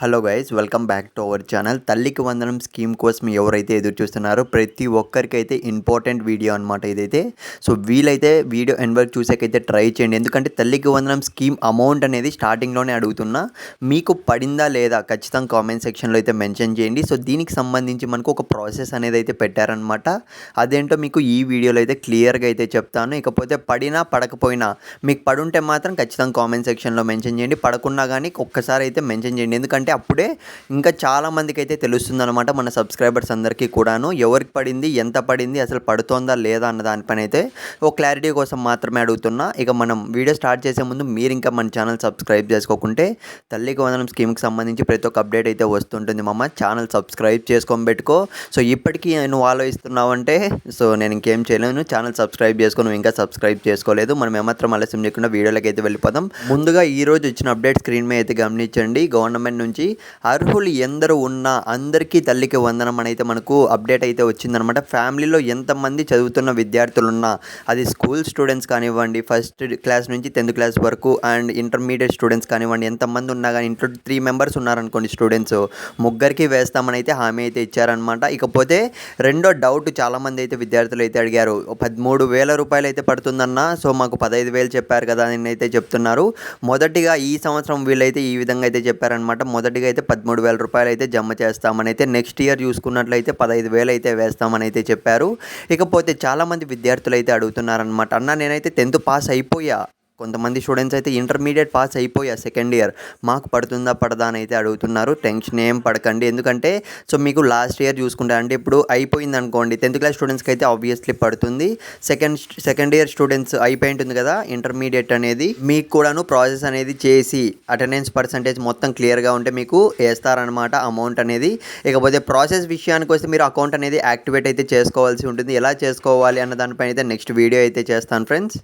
Hello guys welcome back to our channel తల్లికి వందనం scheme కోసం ఎవరైతే ఎదురు చూస్తున్నారో ప్రతి ఒక్కరికైతే ఇంపార్టెంట్ వీడియో అనమాట ఇదైతే. సో వీలైతే వీడియో ఎండ్ వరకు చూసాకైతే ట్రై చేయండి. ఎందుకంటే తల్లికి వందనం స్కీమ్ అమౌంట్ అనేది స్టార్టింగ్లోనే అడుగుతున్నా. మీకు పడిందా లేదా ఖచ్చితంగా కామెంట్ సెక్షన్లో అయితే మెన్షన్ చేయండి. సో దీనికి సంబంధించి మనకు ఒక ప్రాసెస్ అనేది అయితే పెట్టారనమాట అదేంటో మీకు ఈ వీడియోలో అయితే క్లియర్గా అయితే చెప్తాను. ఇకపోతే పడినా పడకపోయినా మీకు పడుంటే మాత్రం ఖచ్చితంగా కామెంట్ సెక్షన్లో మెన్షన్ చేయండి. పడకున్నా కానీ ఒక్కసారి అయితే మెన్షన్ చేయండి. ఎందుకంటే అప్పుడే ఇంకా చాలామందికి అయితే తెలుస్తుంది అనమాట మన సబ్స్క్రైబర్స్ అందరికీ కూడాను. ఎవరికి పడింది ఎంత పడింది అసలు పడుతోందా లేదా అన్న దానిపైన అయితే ఓ క్లారిటీ కోసం మాత్రమే అడుగుతున్నా. ఇక మనం వీడియో స్టార్ట్ చేసే ముందు మీరు ఇంకా మన ఛానల్ సబ్స్క్రైబ్ చేసుకోకుంటే తల్లికి వందనం స్కీమ్కి సంబంధించి ప్రతి ఒక్క అప్డేట్ అయితే వస్తుంటుంది మమ్మ ఛానల్ సబ్స్క్రైబ్ చేసుకొని పెట్టుకో. సో ఇప్పటికీ నువ్వు ఆలోచిస్తున్నావంటే సో నేను ఇంకేం చేయలేను. ఛానల్ సబ్స్క్రైబ్ చేసుకొని ఇంకా సబ్స్క్రైబ్ చేసుకోలేదు. మనం ఏమాత్రం ఆలస్యం చేయకుండా వీడియోలోకి అయితే వెళ్ళిపోదాం. ముందుగా ఈ రోజు వచ్చిన అప్డేట్ స్క్రీన్ మీద అయితే గమనించండి. గవర్నమెంట్ నుంచి అర్హులు ఎందరు ఉన్నా అందరికీ తల్లికి వందనం అని అయితే మనకు అప్డేట్ అయితే వచ్చిందనమాట ఫ్యామిలీలో ఎంతమంది చదువుతున్న విద్యార్థులు ఉన్నా అది స్కూల్ స్టూడెంట్స్ కానివ్వండి ఫస్ట్ క్లాస్ నుంచి టెన్త్ క్లాస్ వరకు అండ్ ఇంటర్మీడియట్ స్టూడెంట్స్ కానివ్వండి ఎంతమంది ఉన్నా కానీ ఇంట్లో త్రీ మెంబర్స్ ఉన్నారనుకోండి స్టూడెంట్స్. ముగ్గురికి వేస్తామని అయితే హామీ అయితే ఇచ్చారనమాట ఇకపోతే రెండో డౌట్ చాలామంది అయితే విద్యార్థులు అయితే అడిగారు. పదమూడు వేల రూపాయలు అయితే పడుతుందన్న సో మాకు పదహైదు వేలు చెప్పారు కదా అని అయితే చెప్తున్నారు. మొదటిగా ఈ సంవత్సరం వీళ్ళైతే ఈ విధంగా అయితే చెప్పారనమాట మొదటిగా అయితే పదమూడు వేల రూపాయలు అయితే జమ చేస్తామని అయితే నెక్స్ట్ ఇయర్ చూసుకున్నట్లయితే పదహైదు వేలు అయితే వేస్తామని అయితే చెప్పారు. ఇకపోతే చాలామంది విద్యార్థులు అయితే అడుగుతున్నారనమాట అన్న నేనైతే టెన్త్ పాస్ అయిపోయా. కొంతమంది స్టూడెంట్స్ అయితే ఇంటర్మీడియట్ పాస్ అయిపోయా సెకండ్ ఇయర్ మాకు పడుతుందా పడదా అని అయితే అడుగుతున్నారు. టెన్షన్ ఏం పడకండి. ఎందుకంటే సో మీకు లాస్ట్ ఇయర్ చూసుకుంటే అంటే ఇప్పుడు అయిపోయింది అనుకోండి టెన్త్ క్లాస్ స్టూడెంట్స్కి అయితే ఆబ్వియస్లీ పడుతుంది. సెకండ్ సెకండ్ ఇయర్ స్టూడెంట్స్ అయిపోయి ఉంటుంది కదా ఇంటర్మీడియట్ అనేది. మీకు కూడాను ప్రాసెస్ అనేది చేసి అటెండెన్స్ పర్సంటేజ్ మొత్తం క్లియర్గా ఉంటే మీకు వేస్తారనమాట అమౌంట్ అనేది. ఇకపోతే ప్రాసెస్ విషయానికి వస్తే మీరు అకౌంట్ అనేది యాక్టివేట్ అయితే చేసుకోవాల్సి ఉంటుంది. ఎలా చేసుకోవాలి అన్న దానిపైన అయితే నెక్స్ట్ వీడియో అయితే చేస్తాను ఫ్రెండ్స్.